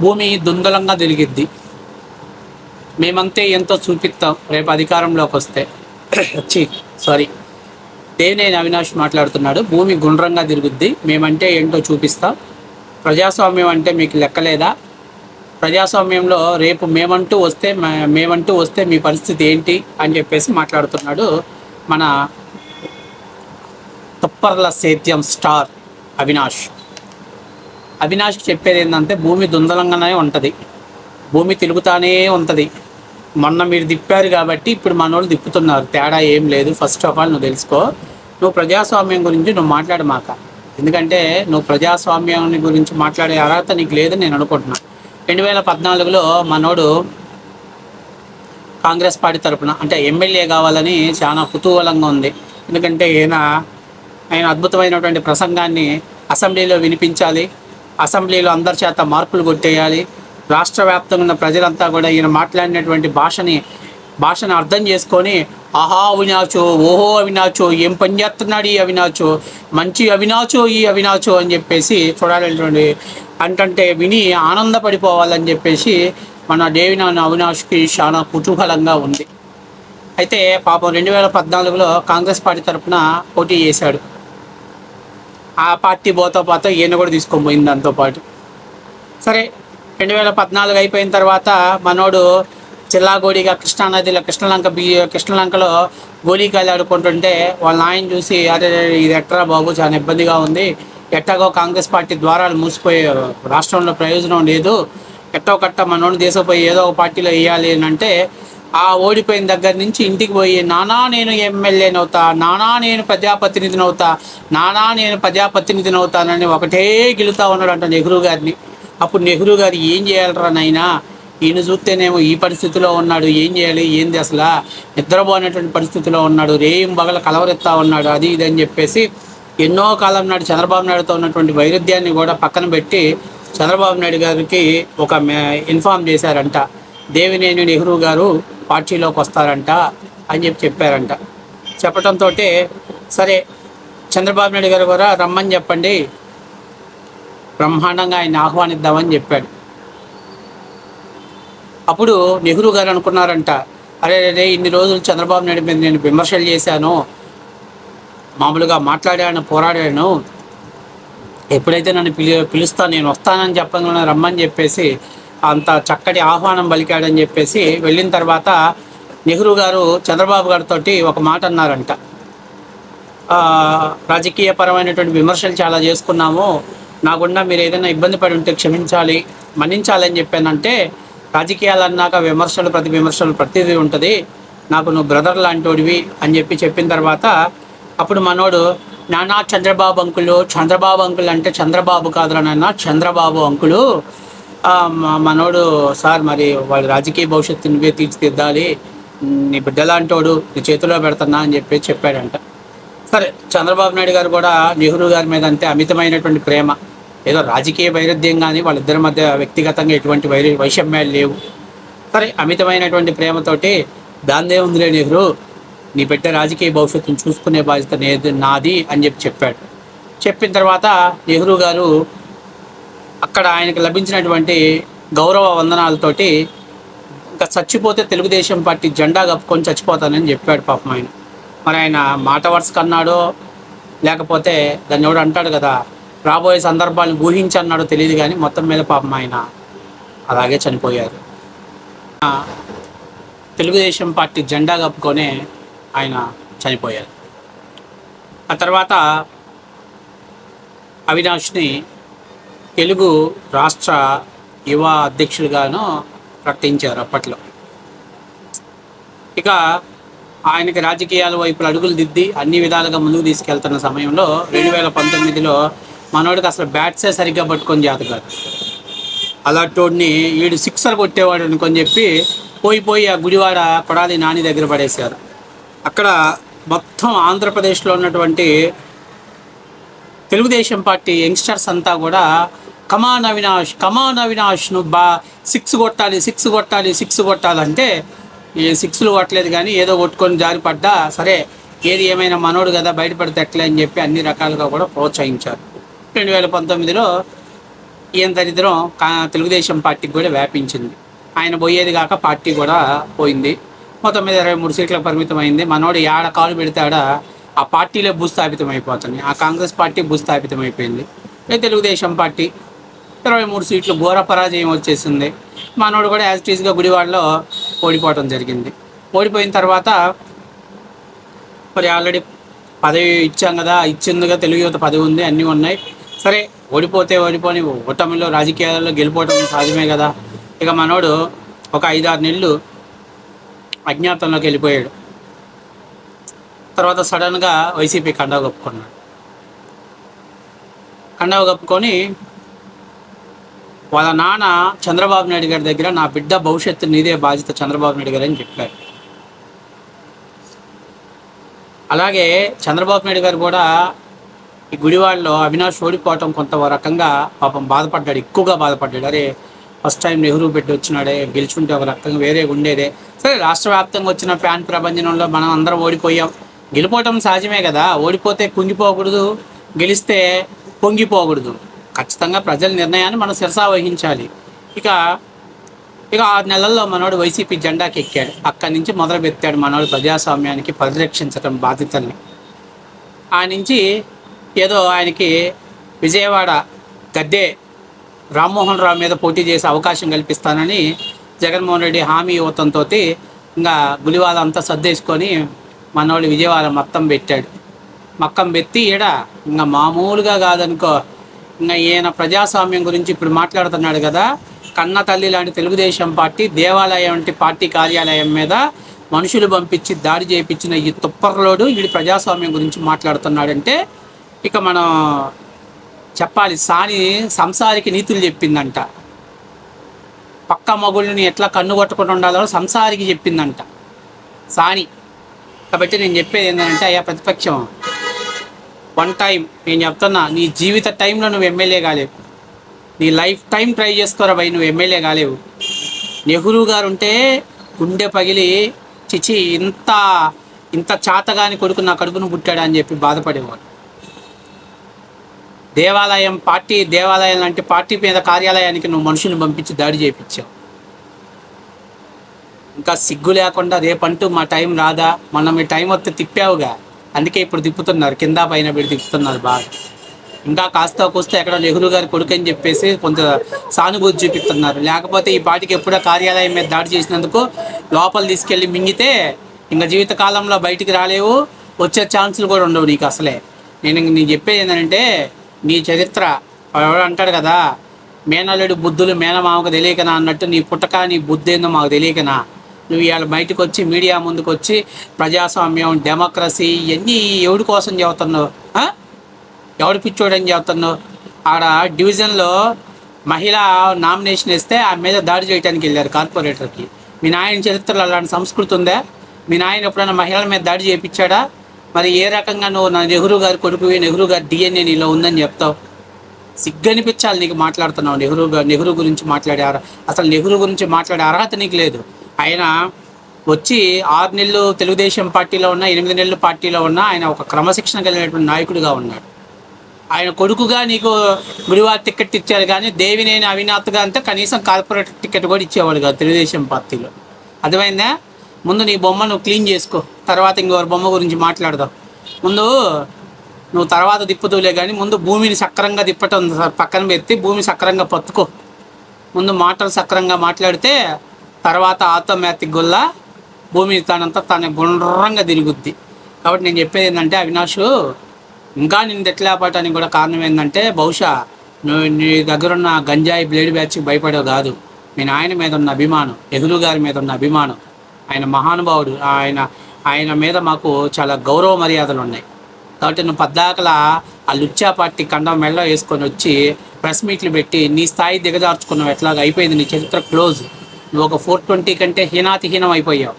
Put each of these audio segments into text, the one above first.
భూమి దుందలంగా తిరిగిద్ది మేమంతే ఎంతో చూపిస్తాం? రేపు అధికారంలోకి వస్తే. వచ్చి సారీ. దేవినేని అవినాష్ మాట్లాడుతున్నాడు. భూమి గుండ్రంగా తిరుగుద్ది. మేమంటే ఏంటో చూపిస్తాం. ప్రజాస్వామ్యం అంటే మీకు లెక్కలేదా? ప్రజాస్వామ్యంలో రేపు మేమంటూ వస్తే మేమంటూ వస్తే మీ పరిస్థితి ఏంటి అని చెప్పేసి మాట్లాడుతున్నాడు మన తుప్పర్ల సేద్యం స్టార్ అవినాష్. అవినాష్ చెప్పేది ఏంటంటే భూమి దుందలంగానే ఉంటుంది. భూమి తిరుగుతానే ఉంటుంది. మొన్న మీరు తిప్పారు కాబట్టి ఇప్పుడు మన వాళ్ళు తిప్పుతున్నారు. తేడా ఏం లేదు. ఫస్ట్ ఆఫ్ ఆల్ నువ్వు తెలుసుకో. నువ్వు ప్రజాస్వామ్యం గురించి నువ్వు మాట్లాడమాక ఎందుకంటే నువ్వు ప్రజాస్వామ్యాన్ని గురించి మాట్లాడే అర్హత నీకు లేదని నేను అనుకుంటున్నా. రెండు వేల పద్నాలుగులో మనోడు కాంగ్రెస్ పార్టీ తరపున అంటే ఎమ్మెల్యే కావాలని చాలా కుతూహలంగా ఉంది. ఎందుకంటే ఈయన ఆయన అద్భుతమైనటువంటి ప్రసంగాన్ని అసెంబ్లీలో వినిపించాలి. అసెంబ్లీలో అందరి చేత మార్పులు కొట్టేయాలి రాష్ట్ర వ్యాప్తంగా ఉన్న ప్రజలంతా కూడా ఈయన మాట్లాడినటువంటి భాషని భాషను అర్థం చేసుకొని ఆహా అవినాచో ఓహో అవినాచో ఏం పని చేస్తున్నాడు ఈ అవినాచో మంచి అవినాచో ఈ అవినాచో అని చెప్పేసి చూడాలనేటువంటి అంటే విని ఆనందపడిపోవాలని చెప్పేసి మన దేవినాన్న అవినాష్కి చాలా కుతూహలంగా ఉంది. అయితే పాపం రెండు వేల పద్నాలుగులో కాంగ్రెస్ పార్టీ తరఫున పోటీ చేశాడు. ఆ పార్టీ పోతా పాతో ఈయన కూడా తీసుకొని పోయింది దాంతోపాటు సరే రెండు వేల పద్నాలుగు అయిపోయిన తర్వాత మనోడు చిల్లాగోడిగా కృష్ణానదిలో కృష్ణలంక బీ కృష్ణలంకలో గోళీకాయలు ఆడుకుంటుంటే వాళ్ళ నాయన చూసి అరే ఇది ఎట్రా బాబు చాలా ఇబ్బందిగా ఉంది. ఎట్టాగో కాంగ్రెస్ పార్టీ ద్వారాలు మూసిపోయే రాష్ట్రంలో ప్రయోజనం లేదు. ఎట్టో కట్ట మనోడు దేశపోయి ఏదో ఒక పార్టీలో వేయాలి అని అంటే ఆ ఓడిపోయిన దగ్గర నుంచి ఇంటికి పోయి నానా నేను ఎమ్మెల్యేని అవుతా నానా నేను ప్రజాప్రతినిధిని అవుతా నానా నేను ప్రజాప్రతినిధిని అవుతానని ఒకటే గెలుతా ఉన్నాడంట నెహ్రూ గారిని. అప్పుడు నెహ్రూ గారు ఏం చేయాలరా నాయనా? ఈయన చూస్తేనేమో ఈ పరిస్థితిలో ఉన్నాడు. ఏం చేయాలి? ఏంది అసలు? నిద్రపోయినటువంటి పరిస్థితిలో ఉన్నాడు. రేయం బగల కలవరెత్తా ఉన్నాడు. అది ఇది అని చెప్పేసి ఎన్నో కాలం నాడు చంద్రబాబు నాయుడుతో ఉన్నటువంటి వైరుధ్యాన్ని కూడా పక్కన పెట్టి చంద్రబాబు నాయుడు గారికి ఒక ఇన్ఫామ్ చేశారంట. దేవినేని నెహ్రూ గారు పార్టీలోకి వస్తారంట అని చెప్పి చెప్పారంట. చెప్పడంతో సరే చంద్రబాబు నాయుడు గారు కూడా రమ్మని చెప్పండి బ్రహ్మాండంగా ఆయన ఆహ్వానిద్దామని చెప్పాడు. అప్పుడు నెహ్రూ గారు అనుకున్నారంట అరే రే ఇన్ని రోజులు చంద్రబాబు నాయుడు మీద నేను విమర్శలు చేశాను మామూలుగా మాట్లాడాను పోరాడాను ఎప్పుడైతే నన్ను పిలి పిలుస్తాను నేను వస్తానని చెప్పగానే రమ్మని చెప్పేసి అంత చక్కటి ఆహ్వానం పలికాడని చెప్పేసి వెళ్ళిన తర్వాత నెహ్రూ గారు చంద్రబాబు గారితో ఒక మాట అన్నారంట. రాజకీయపరమైనటువంటి విమర్శలు చాలా చేసుకున్నాము. నాకుండా మీరు ఏదైనా ఇబ్బంది పడి ఉంటే క్షమించాలి మన్నించాలని చెప్పానంటే రాజకీయాలు అన్నాక విమర్శలు ప్రతి విమర్శలు ప్రతిదీ ఉంటుంది. నాకు నువ్వు బ్రదర్ లాంటివాడివి అని చెప్పి చెప్పిన తర్వాత అప్పుడు మనోడు నానా చంద్రబాబు అంకులు చంద్రబాబు అంకుల్ అంటే చంద్రబాబు కాదురా నాన్న చంద్రబాబు అంకులు మనోడు సార్ మరి వాళ్ళ రాజకీయ భవిష్యత్తు నువ్వే తీర్చిదిద్దాలి. నీ బిడ్డలాంటోడు నీ చేతిలో పెడుతున్నా అని చెప్పి చెప్పాడంట. సరే చంద్రబాబు నాయుడు గారు కూడా నెహ్రూ గారి మీద అంతే అమితమైనటువంటి ప్రేమ. ఏదో రాజకీయ వైరుధ్యం కానీ వాళ్ళిద్దరి మధ్య వ్యక్తిగతంగా ఎటువంటి వైరు వైషమ్యాలు లేవు. సరే అమితమైనటువంటి ప్రేమతోటి దాందే ఉందిలే నెహ్రూ నీ పెట్టే రాజకీయ భవిష్యత్తును చూసుకునే బాధ్యత నాది అని చెప్పి చెప్పాడు. చెప్పిన తర్వాత నెహ్రూ గారు అక్కడ ఆయనకు లభించినటువంటి గౌరవ వందనాలతోటి ఇంకా చచ్చిపోతే తెలుగుదేశం పార్టీ జెండా కప్పుకొని చచ్చిపోతానని చెప్పాడు పాపం ఆయన. మరి ఆయన మాట వరుసకు అన్నాడో లేకపోతే దాన్ని ఎవడు అంటాడు కదా రాబోయే సందర్భాలను ఊహించి అన్నాడో తెలియదు కానీ మొత్తం మీద పాపం ఆయన అలాగే చనిపోయారు. తెలుగుదేశం పార్టీ జెండా కప్పుకొనే ఆయన చనిపోయారు. ఆ తర్వాత అవినాష్ని తెలుగు రాష్ట్ర యువ అధ్యక్షులుగాను ప్రకటించారు అప్పట్లో. ఇక ఆయనకి రాజకీయాల వైపు అడుగులు దిద్ది అన్ని విధాలుగా ముందుకు తీసుకెళ్తున్న సమయంలో రెండు వేల పంతొమ్మిదిలో మనోడికి అసలు బ్యాట్సే సరిగ్గా పట్టుకొని చేత కాదు అలాంటోడిని వీడు సిక్సర్ కొట్టేవాడు అనుకొని చెప్పి పోయి పోయి ఆ గుడివాడ కొడాలి నాని దగ్గర పడేశారు. అక్కడ మొత్తం ఆంధ్రప్రదేశ్లో ఉన్నటువంటి తెలుగుదేశం పార్టీ యంగ్స్టర్స్ అంతా కూడా కమాన్ అవినాష్ కమాన్ అవినాష్ నువ్వు బా సిక్స్ కొట్టాలి సిక్స్ కొట్టాలి సిక్స్ కొట్టాలంటే ఏ సిక్స్లు కొట్టలేదు కానీ ఏదో కొట్టుకొని జారిపడ్డా సరే ఏది ఏమైనా మనోడు కదా బయటపడితే ఎట్లే అని చెప్పి అన్ని రకాలుగా కూడా ప్రోత్సహించారు. రెండు వేల పంతొమ్మిదిలో ఈయన దరిద్రం కా- తెలుగుదేశం పార్టీకి కూడా వ్యాపించింది. ఆయన పోయేది కాక పార్టీ కూడా పోయింది. మొత్తం మీద ఇరవై మూడు సీట్లకు పరిమితం అయింది మనోడు ఏడ కాలు పెడతాడా? ఆ పార్టీలో భూస్థాపితం అయిపోతుంది ఆ కాంగ్రెస్ పార్టీ భూస్థాపితం అయిపోయింది తెలుగుదేశం పార్టీ. ఇరవై మూడు సీట్లు ఘోర పరాజయం వచ్చేసింది. మనోడు కూడా యాజ్ టీజ్గా గుడివాడలో ఓడిపోవడం జరిగింది. ఓడిపోయిన తర్వాత మరి ఆల్రెడీ పదవి ఇచ్చాం కదా ఇచ్చిందిగా తెలుగు యువత పదవి ఉంది అన్నీ ఉన్నాయి. సరే ఓడిపోతే ఓడిపోని ఓటమిలో రాజకీయాల్లో గెలిపోవటం సాధ్యమే కదా. ఇక మనోడు ఒక ఐదారు నెలలు అజ్ఞాతంలోకి వెళ్ళిపోయాడు. తర్వాత సడన్గా వైసీపీ కండవ కప్పుకున్నాడు. కండవ కప్పుకొని వాళ్ళ నాన్న చంద్రబాబు నాయుడు గారి దగ్గర నా బిడ్డ భవిష్యత్తు నీదే బాధ్యత చంద్రబాబు నాయుడు గారు అని చెప్పారు. అలాగే చంద్రబాబు నాయుడు గారు కూడా ఈ గుడివాడలో అవినాష్ ఓడిపోవటం కొంత రకంగా పాపం బాధపడ్డాడు ఎక్కువగా బాధపడ్డాడు. అరే ఫస్ట్ టైం నెహ్రూ పెట్టి వచ్చినాడే గెలుచుంటే ఒక రకంగా వేరే ఉండేదే. సరే రాష్ట్ర వ్యాప్తంగా వచ్చిన ఫ్యాన్ ప్రభంజనంలో మనం అందరం ఓడిపోయాం. గెలిపోవటం సహజమే కదా. ఓడిపోతే కుంగిపోకూడదు గెలిస్తే పొంగిపోకూడదు. ఖచ్చితంగా ప్రజల నిర్ణయాన్ని మనం శిరసా వహించాలి. ఇక ఇక ఆరు నెలల్లో మనోడు వైసీపీ జెండాకి ఎక్కాడు. అక్కడి నుంచి మొదలుపెట్టాడు మనోడు ప్రజాస్వామ్యానికి పరిరక్షించడం బాధ్యతల్ని. ఆ నుంచి ఏదో ఆయనకి విజయవాడ గద్దె రామ్మోహన్ రావు మీద పోటీ చేసే అవకాశం కల్పిస్తానని జగన్మోహన్ రెడ్డి హామీ ఇవ్వటంతో ఇంకా గులివాద అంతా సర్దేసుకొని మనోడు విజయవాడ మొత్తం పెట్టాడు. మక్కం పెట్టి ఈడ ఇంకా మామూలుగా కాదనుకో ఇంకా ఈయన ప్రజాస్వామ్యం గురించి ఇప్పుడు మాట్లాడుతున్నాడు కదా. కన్న తల్లి లాంటి తెలుగుదేశం పార్టీ దేవాలయం వంటి పార్టీ కార్యాలయం మీద మనుషులు పంపించి దాడి చేయించిన ఈ తుప్పర్లోడు వీడి ప్రజాస్వామ్యం గురించి మాట్లాడుతున్నాడంటే ఇక మనం చెప్పాలి. సాని సంసారికి నీతులు చెప్పిందంట. పక్క మగుళ్ళని ఎట్లా కన్ను కొట్టకుండా ఉండాలో సంసారికి చెప్పిందంట. సాని. కాబట్టి నేను చెప్పేది ఏంటంటే అయ్యా ప్రతిపక్షం వన్ టైం నేను చెప్తున్నా నీ జీవిత టైంలో నువ్వు ఎమ్మెల్యే కాలేవు. నీ లైఫ్ టైం ట్రై చేసుకోరా భయ్ నువ్వు ఎమ్మెల్యే కాలేవు. నెహ్రూ గారు ఉంటే గుండె పగిలి చిచి ఇంత ఇంత చాతగాని కొడుకు నా కడుపును పుట్టాడు? అని చెప్పి బాధపడేవాడు దేవాలయం పార్టీ దేవాలయం లాంటి పార్టీ మీద కార్యాలయానికి నువ్వు మనుషుల్ని పంపించి దాడి చేయించావు. ఇంకా సిగ్గు లేకుండా రేపంటూ మా టైం రాదా? మొన్న మీ టైం వస్తే తిప్పావుగా? అందుకే ఇప్పుడు తిప్పుతున్నారు. కింద పైన పెట్టి తిప్పుతున్నారు బాగా. ఇంకా కాస్త కూస్తే ఎక్కడ నెహ్రూ గారి కొడుకు అని చెప్పేసి కొంత సానుభూతి చూపిస్తున్నారు. లేకపోతే ఈ పాటికి ఎప్పుడో కార్యాలయం మీద దాడి చేసినందుకు లోపల తీసుకెళ్ళి మింగితే ఇంకా జీవితకాలంలో బయటికి రాలేవు. వచ్చే ఛాన్సులు కూడా ఉండవు నీకు అసలే. నేను నేను చెప్పేది ఏంటంటే నీ చరిత్ర ఎవరు అంటాడు కదా మేనల్లుడి బుద్ధులు మేనమామకు తెలియకనా అన్నట్టు నీ పుట్టక నీ బుద్ధి ఏందో మాకు తెలియకనా? నువ్వు ఇవాళ బయటకు వచ్చి మీడియా ముందుకు వచ్చి ప్రజాస్వామ్యం డెమోక్రసీ ఇవన్నీ ఎవడి కోసం చెబుతున్నావు? ఎవడు పిచ్చోడని చెబుతున్నావు? ఆడ డివిజన్లో మహిళ నామినేషన్ ఇస్తే ఆ మీద దాడి చేయడానికి వెళ్ళారు కార్పొరేటర్కి. మీ నాయన చరిత్రలో అలాంటి సంస్కృతి ఉందా? మీ నాయన ఎప్పుడైనా మహిళల మీద దాడి చేయించాడా? మరి ఏ రకంగా నువ్వు నా నెహ్రూ గారి కొడుకు నెహ్రూ గారి డిఎన్ఏ నీలో ఉందని చెప్తావు? సిగ్గనిపించాలి నీకు మాట్లాడుతున్నావు నెహ్రూ నెహ్రూ గురించి మాట్లాడే అసలు నెహ్రూ గురించి మాట్లాడే అర్హత నీకు లేదు. ఆయన వచ్చి ఆరు నెలలు తెలుగుదేశం పార్టీలో ఉన్న ఎనిమిది నెలలు పార్టీలో ఉన్న ఆయన ఒక క్రమశిక్షణ కలిగినటువంటి నాయకుడిగా ఉన్నాడు. ఆయన కొడుకుగా నీకు గుడివారి టికెట్ ఇచ్చారు కానీ దేవినేని అవినాథ్గా అంతా కనీసం కార్పొరేట్ టికెట్ కూడా ఇచ్చేవాడు కాదు తెలుగుదేశం పార్టీలో. అర్థమైందా? ముందు నీ బొమ్మ నువ్వు క్లీన్ చేసుకో తర్వాత ఇంకొక బొమ్మ గురించి మాట్లాడదాం. ముందు నువ్వు తర్వాత తిప్పుతూలే కానీ ముందు భూమిని సక్రంగా తిప్పటం పక్కన పెట్టి భూమి సక్రంగా పత్తుకో ముందు మాటలు సక్రంగా మాట్లాడితే తర్వాత ఆటోమేటిక్ గుల్లా భూమి తనంతా తన గుండ్రంగా తిరుగుద్ది. కాబట్టి నేను చెప్పేది ఏంటంటే అవినాష్ ఇంకా నేను ఎట్లేపటానికి కూడా కారణం ఏంటంటే బహుశా నువ్వు నీ దగ్గరున్న గంజాయి బ్లేడ్ బ్యాచ్కి భయపడేవు కాదు. మీ నాయన మీద ఉన్న అభిమానం ఎదురు గారి మీద ఉన్న అభిమానం ఆయన మహానుభావుడు ఆయన ఆయన మీద మాకు చాలా గౌరవ మర్యాదలు ఉన్నాయి. కాబట్టి నువ్వు పద్దాకల ఆ లుచ్చా పార్టీ కండం మెళ్ళ వేసుకొని వచ్చి ప్రెస్ మీట్లు పెట్టి నీ స్థాయి దిగజార్చుకున్నావు. ఎట్లాగ? అయిపోయింది నీ చరిత్ర క్లోజ్. నువ్వు ఒక ఫోర్ ట్వంటీ కంటే హీనాతిహీనం అయిపోయావు.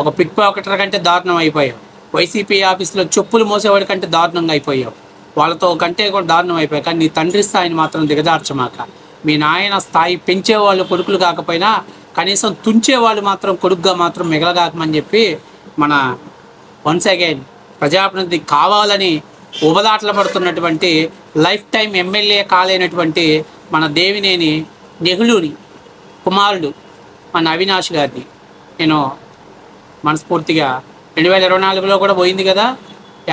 ఒక పిక్ పాకెటర్ కంటే దారుణం అయిపోయావు. వైసీపీ ఆఫీస్లో చెప్పులు మోసేవాడి కంటే దారుణంగా అయిపోయావు. వాళ్ళతో కంటే కూడా దారుణం అయిపోయావు. కానీ నీ తండ్రి స్థాయిని మాత్రం దిగదార్చమాక మీ నాయన స్థాయి పెంచేవాళ్ళు కొడుకులు కాకపోయినా కనీసం తుంచేవాళ్ళు మాత్రం కొడుకుగా మాత్రం మిగలగాకమని చెప్పి మన వన్స్ అగైన్ ప్రజాప్రతినిధి కావాలని ఉబలాటలు పడుతున్నటువంటి లైఫ్ టైం ఎమ్మెల్యే కాలేనటువంటి మన దేవినేని నెహ్లూని కుమారుడు మన అవినాష్ గారిని. నేను మనస్ఫూర్తిగా రెండు వేల ఇరవై నాలుగులో కూడా పోయింది కదా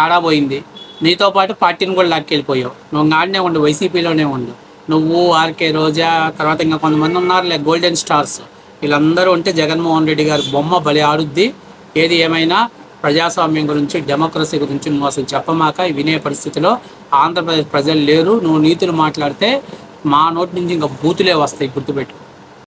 ఏడా పోయింది. నీతో పాటు పార్టీని కూడా లాక్కెళ్ళిపోయావు. నువ్వు ఆడనే ఉండు వైసీపీలోనే ఉండు. నువ్వు ఆర్కే రోజా తర్వాత ఇంకా కొంతమంది ఉన్నారులే గోల్డెన్ స్టార్స్. వీళ్ళందరూ ఉంటే జగన్మోహన్ రెడ్డి గారి బొమ్మ బలి ఆడుద్ది. ఏది ఏమైనా ప్రజాస్వామ్యం గురించి డెమోక్రసీ గురించి నువ్వు అసలు చెప్పమాక వినే పరిస్థితిలో ఆంధ్రప్రదేశ్ ప్రజలు లేరు. నువ్వు నీతులు మాట్లాడితే మా నోటి నుంచి ఇంకా బూతులే వస్తాయి గుర్తుపెట్టు